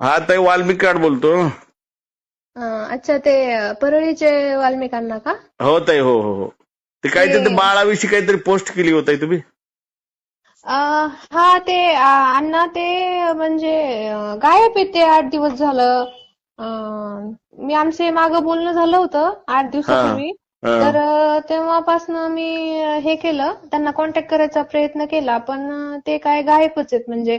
हा ताई वाल्मिक कार्ड बोलतो. अं, अच्छा ते परळीचे वाल्मिकांना का? हो ताई हो हो हो. ते काहीतरी ते बाळाविषयी काहीतरी पोस्ट केली होती तुम्ही? अं, हा ते अं, अण्णा ते म्हणजे अं, गायब आहे ते आठ दिवस झालं. अं, मी आमचे मागं बोलणं झालं होतं आठ दिवसापूर्वी. हा. तर अं, तेव्हापासनं मी अं, हे केलं. त्यांना कॉन्टॅक्ट करायचा प्रयत्न केला पण अं, ते काय गायबच आहेत. म्हणजे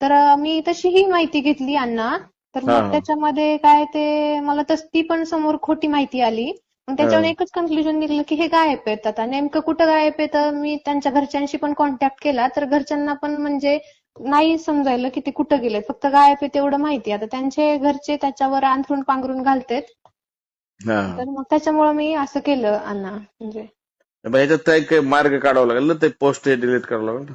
तर मी तशीही माहिती घेतली अण्णा तर हा. मग त्याच्यामध्ये काय ते मला तस ती पण समोर खोटी माहिती आली. मग त्याच्यावर हा. एकच कन्क्लुजन निघलं की हे गायब आहेत. आता नेमकं कुठं गायब आहे तर मी त्यांच्या घरच्यांशी पण कॉन्टॅक्ट केला. तर घरच्यांना पण म्हणजे नाही समजायला की ते कुठं गेलेत. फक्त गायब आहे तेवढं माहिती. आता त्यांचे घरचे त्याच्यावर अंथरूण पांघरून घालतेत. हा. तर मग त्याच्यामुळे मी असं केलं अण्णा म्हणजे काही मार्ग काढावा लागेल ना? ते पोस्ट डिलीट करावं लागेल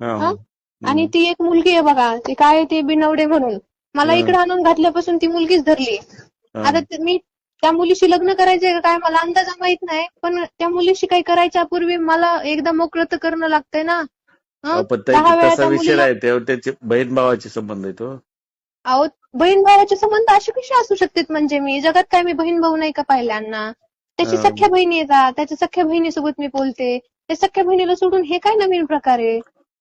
हा, हा? हा. आणि ती एक मुलगी आहे बघा ती काय ती बिनवडे म्हणून मला. इकडे आणून घातल्यापासून ती मुलगीच धरली हा. आता मी त्या मुलीशी लग्न करायचंय का काय मला अंदाजा माहीत नाही पण त्या मुलीशी काही करायच्या पूर्वी मला एकदा मोकळं तर करणं लागतंय ना हं? दहा वेळा तसा विषय त्याचे बहीण भावाचे संबंध आहे तो अहो बहीण भावाचे संबंध असे कसे असू शकतात म्हणजे मी जगात काय मी बहीण भाऊ नाही का पाहिल्यांना त्याची हा. सख्या बहिणी येतात त्याच्या सख्या बहिणीसोबत मी बोलते त्या सख्या बहिणीला सोडून हे काय नवीन प्रकार आहे हं?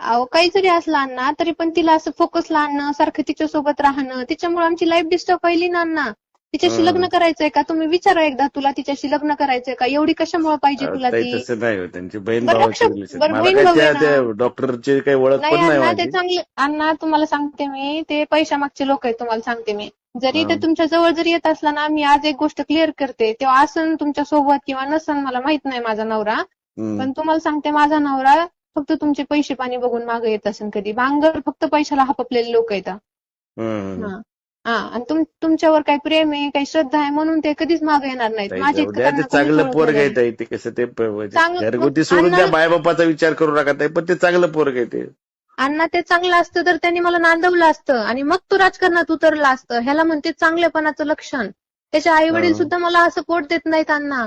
अहो काही जरी असलं अण्णा तरी पण तिला असं फोकसला आणणं सारखं तिच्यासोबत राहणं तिच्यामुळे आमची लाईफ डिस्टर्ब व्हायली ना अण्णा. तिच्याशी हं. लग्न करायचंय का? तुम्ही विचारा एकदा तुला तिच्याशी लग्न करायचंय का? एवढी कशामुळे पाहिजे तुला ती? तसं नाही हो त्यांची बहीण बरं, भावाची लक्षात- रिलेशन बरं, मला बहीण काय भाऊ त्या आहे ना. त्या डॉक्टरची काही ओळख नाही पण नाही अण्णा ते माझी चांगले अण्णा तुम्हाला सांगते मी. ते पैशामागचे लोक आहेत तुम्हाला सांगते मी. जरी ते हं. तुमच्या जवळ जरी येत असला ना मी आज एक गोष्ट क्लिअर करते. तेव्हा असन तुमच्यासोबत किंवा नसन मला माहीत नाही माझा नवरा. हम्म. पण तुम्हाला सांगते माझा नवरा फक्त तुमचे पैसे पाणी बघून मागे येत असेल कधी. भांगर फक्त पैशाला हपपलेले लोक आहेत. हम्म. हा. हा. आणि तुम तुमच्यावर काही प्रेम आहे काही श्रद्धा आहे म्हणून ते कधीच मागे येणार नाहीत. माझे ते चांगलं पोरग आहे नाही. ताई ते कसं ते म्हणजे चांगलं- घरगुती सोडून द्या मायबापाचा विचार करू नका ताई पण ते चांगलं पोरग आहे ते. अण्णा ते चांगलं असतं तर त्यांनी मला नांदवलं असतं. आणि मग तो राजकारणात उतरला असतं. ह्याला म्हणते चांगलेपणाचं लक्षण. त्याचे आई वडील. सुद्धा मला सपोर्ट देत नाहीत अण्णा.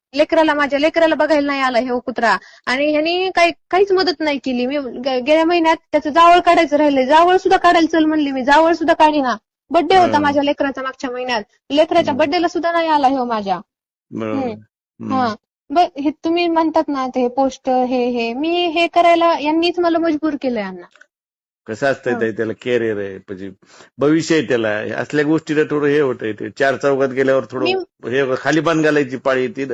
लेकराला माझ्या लेकराला बघायला नाही आला हे कुत्रा. आणि ह्यानी काही काहीच मदत नाही केली. मी गेल्या महिन्यात त्याचं जावळ काढायचं राहिलंय. जावळ सुद्धा काढायला चल म्हणली मी. जावळ सुद्धा काढीना बर्थडे होता. माझ्या लेकराचा मागच्या महिन्यात. लेकराच्या. बर्थडेला सुद्धा नाही आला हे माझ्या. हा. हे तुम्ही म्हणतात ना ते पोस्ट हे हे. मी हे करायला यांनीच मला मजबूर केलंय अण्णा. कसं असतंय त्याला कॅरियर आहे. म्हणजे भविष्य आहे त्याला. असल्या गोष्टीला थोडं हे होतंय ते. चार चौकात गेल्यावर थोडं हे खाली बांध घालायची पाळी येते ना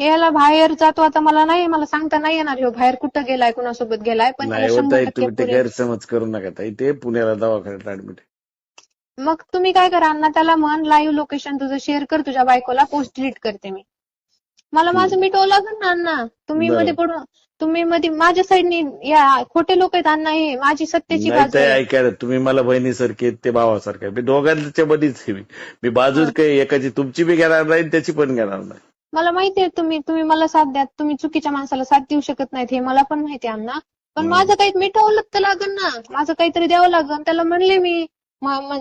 हे ह्याला बाहेर जातो आता मला नाही मला सांगता नाही येणार ह्यो बाहेर कुठं गेलाय कुणासोबत गेलाय पण नाही होत आहे तुम्ही ते गैरसमज करू नका ताई ते पुण्याला दवाखान्यात ऍडमिट मग तुम्ही काय करा अण्णा त्याला म्हण लाईव्ह लोकेशन तुझं शेअर कर तुझ्या बायकोला पोस्ट डिलीट करते मी. मला माझं मिटवावं लागेल ना अण्णा. तुम्ही. मध्ये पडून तुम्ही मध्ये माझ्या साईडनी या खोटे लोक आहेत अण्णा हे माझी बाजू आहे. ऐका ना, तुम्ही मला बहिणीसारखे ते भावासारखे. मी दोघांच्या मी. मी बाजूच काही एकाची तुमची बी घेणार नाही त्याची पण घेणार नाही. मला माहिती आहे तुम्ही तुम्ही मला साथ द्या. तुम्ही चुकीच्या माणसाला साथ देऊ शकत नाहीत हे मला पण माहिती आहे अण्णा. पण. माझं काही मिटवलं तर लागेल ना. माझं काहीतरी द्यावं लागेल त्याला म्हणले मी म-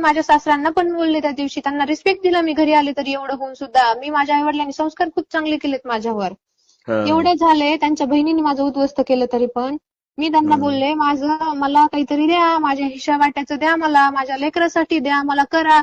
माझ्या सासऱ्यांना पण बोलले त्या दिवशी. त्यांना रिस्पेक्ट दिला मी. घरी आले तरी एवढं होऊन सुद्धा. मी माझ्या आई वडिलांनी संस्कार खूप चांगले केलेत माझ्यावर. एवढे झाले. त्यांच्या बहिणीने माझं उद्ध्वस्त केलं तरी पण. मी त्यांना. बोलले माझं मला काहीतरी द्या. माझ्या हिशा वाट्याचं द्या मला. माझ्या लेकरासाठी द्या. मला करा.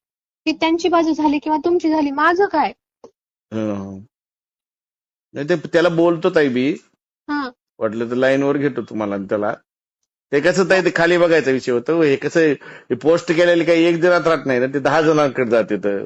ती त्यांची बाजू झाली किंवा तुमची झाली माझं काय? हं. नाही ते त्याला बोलतो ताई मी. हा. वाटलं तर लाईनवर घेतो तुम्हाला आणि त्याला. ते कसं ताई ते खाली बघायचा विषय होतो. हे कसं पोस्ट केलेली काही एक जणात राहत नाही ना ते दहा जणांकडे जाते तर.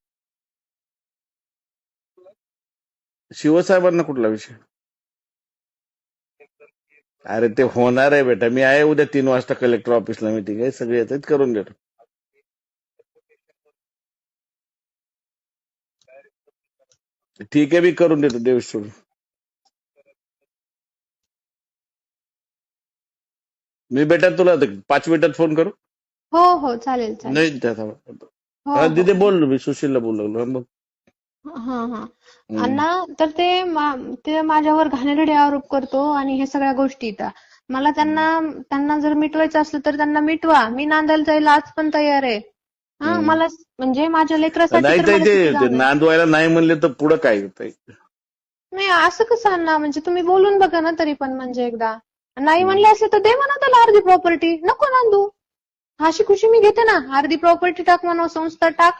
शिवसाहेबांना कुठला विषय? अरे ते होणार आहे बेटा. मी आहे उद्या तीन वाजता कलेक्टर ऑफिसला मीटिंग आहे. सगळे येतात करून देतो. ठीक आहे मी करून देतो. देव सोडून. मी बेटा तुला पाच मिनिटात फोन करू? हो हो. चालेल नाही त्याचा हो हा. हो तिथे बोल मी सुशीलला बोलू लागलो. मग हा हा. अण्णा तर ते मा- ते माझ्यावर घाणेरडे आरोप करतो आणि हे सगळ्या गोष्टी येतात मला त्यांना त्यांना जर मिटवायचं असलं तर त्यांना मिटवा. मी नांदायला जायला आज पण तयार आहे. हा हम्म. मला म्हणजे माझ्या लेकरासाठी नाही तर ताई मला ते किती. नांदवायला नाही म्हणले तर पुढं काय ताई? नाही असं कसं अण्णा? म्हणजे तुम्ही बोलून बघा ना तरी पण म्हणजे एकदा. नाही म्हणले असले तर दे म्हणा त्याला अर्धी प्रॉपर्टी नको नांदू. अशी खुशी मी घेते ना. अर्धी प्रॉपर्टी टाक म्हणा संस्था टाक.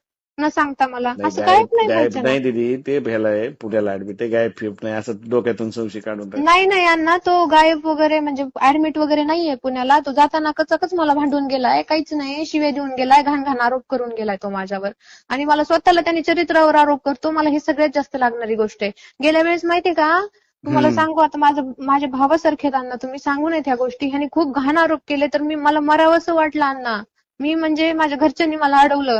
न सांगता मला. असं गायब नाही दिदी ते आहे पुण्याला ऍडमिट गायब फिप नाही असं डोक्यातून संशय काढून नाही नाही अण्णा तो गायब वगैरे म्हणजे ऍडमिट वगैरे नाहीये पुण्याला. तो जाताना कचकच मला भांडून गेलाय काहीच नाही. शिवे देऊन गेलाय घाण घाण आरोप करून गेलाय तो माझ्यावर. आणि मला स्वतःला त्याने चरित्रावर आरोप करतो. मला हे सगळ्यात जास्त लागणारी गोष्ट आहे. गेल्या वेळेस माहितीये का? तुम्हाला. सांगू आता माझं माझ्या भावासारखे अण्णा तुम्ही सांगू नयेत ह्या गोष्टी. ह्याने खूप घाण आरोप केले तर मी मला मरावंसं वाटलं अण्णा. मी म्हणजे माझ्या घरच्यांनी मला अडवलं.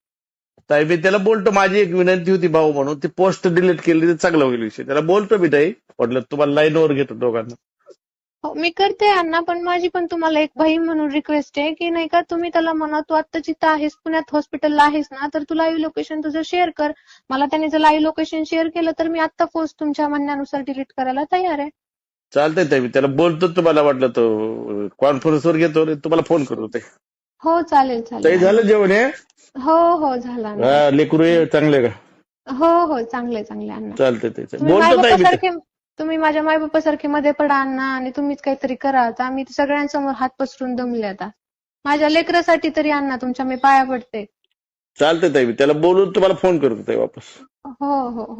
ताई मी त्याला बोलतो माझी एक विनंती होती भाऊ म्हणून ती पोस्ट डिलीट केली तर चांगलं होईल विषय. त्याला बोलतो मी ताई म्हटलं तुम्हाला लाईनवर घेतो दोघांना. हो मी करते अण्णा पण माझी पण तुम्हाला एक बहीण म्हणून रिक्वेस्ट आहे की नाही का तुम्ही त्याला म्हणा तू आता जिथं आहेस पुण्यात हॉस्पिटलला आहेस ना तर तू लाईव्ह लोकेशन तुझं शेअर कर. मला त्याने जर लाईव्ह लोकेशन शेअर केलं तर मी आता पोस्ट तुमच्या म्हणण्यानुसार डिलीट करायला तयार आहे. चालतंय ताई मी त्याला बोलतो तुम्हाला वाटलं तो कॉन्फरन्सवर घेतो तुम्हाला फोन करतो ते हो चालेल ताई चालेल झालं जेवण हे? हो हो झाला. हा, लेकरू हे चांगले का? हो हो चांगले चांगले अण्णा ताई चालतंय. तुम्ही बोलतो ताई मी मायबापासारखे तुम्ही माझ्या मायबापासारखे मध्ये पडा अण्णा आणि तुम्हीच काहीतरी करा. आता आम्ही सगळ्यांसमोर हात पसरून दमले आता. माझ्या लेकरासाठी तरी अण्णा तुमच्या मी पाया पडते. चालतंय ताई मी. त्याला बोलून तुम्हाला फोन करतो ताई वापस. हो हो.